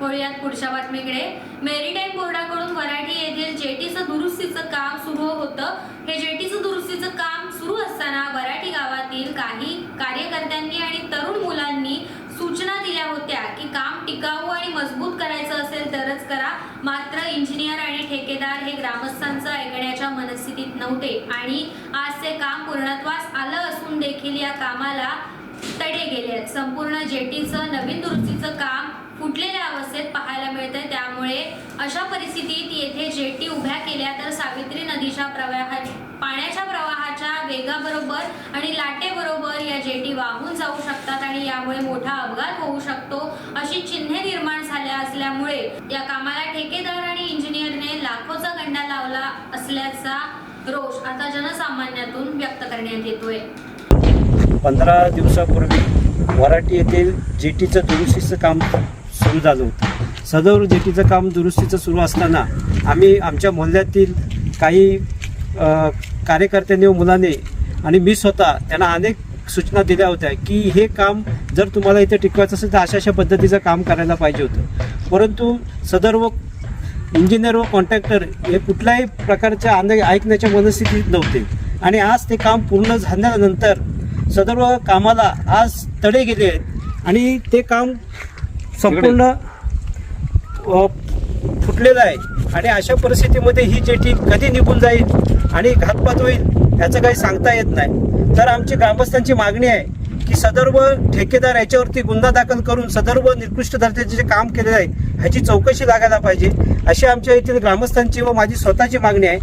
वळूयात पुढच्या बातमीकडे. मेरीटाईम बोर्डाकडून वराठी येथील जेटीचं दुरुस्तीचं काम सुरू होतं. हे जेटीचं दुरुस्तीचं काम सुरू असताना वराठी गावातील काही कार्यकर्त्यांनी आणि तरुण मुलांनी सूचना दिल्या होत्या की काम टिकाऊ आणि मजबूत करायचं असेल तरच करा. मात्र इंजिनियर आणि ठेकेदार हे ग्रामस्थांचं ऐकण्याच्या मनस्थितीत नव्हते आणि आज ते काम पूर्णत्वास आलं असून देखील या कामाला तडे गेले संपूर्ण जेटीचं नवीन दुरुस्तीचं काम फुटलेल्या अवस्थेत पाहायला मिळते त्यामुळे अशा परिस्थितीत येथे जेटी उभ्या केल्या तर सावित्री नदीच्या प्रवाहा पाण्याच्या प्रवाहाच्या वेगाबरोबर आणि लाटेबरोबर या जेटी वाहून जाऊ शकतात आणि यामुळे मोठा अपघात होऊ शकतो अशी चिन्हे निर्माण झाल्या असल्यामुळे या कामाला ठेकेदार आणि इंजिनियरने लाखोचा गंडा लावला असल्याचा रोष आता जनसामान्यातून व्यक्त करण्यात येतोय. पंधरा दिवसापूर्वी वराटी येथील जेटीचं दुरुस्तीचं काम सुरू झालं होतं. सदर जेटीचं काम दुरुस्तीचं सुरू असताना आम्ही आमच्या मोहल्ल्यातील काही कार्यकर्त्यांनी व मुलाने आणि मी स्वतः त्यांना अनेक सूचना दिल्या होत्या की हे काम जर तुम्हाला इथे टिकवायचं असेल तर अशा अशा पद्धतीचं काम करायला पाहिजे होतं. परंतु सदर व इंजिनियर व कॉन्ट्रॅक्टर हे कुठल्याही प्रकारच्या आंद ऐकण्याच्या मनस्थितीत नव्हते. आणि आज ते काम पूर्ण झाल्यानंतर सदर्व कामाला आज तडे गेले आहेत आणि ते काम संपूर्ण हो, फुटलेलं आहे. आणि अशा परिस्थितीमध्ये ही जेटी कधी निघून जाईल आणि घातपात होईल याचं काही सांगता येत नाही. तर आमची ग्रामस्थांची मागणी आहे की सदर्व ठेकेदार याच्यावरती गुन्हा दाखल करून सदर्व निकृष्ट दर्जाचे जे काम केलेलं आहे ह्याची चौकशी लागायला पाहिजे. अशी आमच्या येथील ग्रामस्थांची व माझी स्वतःची मागणी आहे.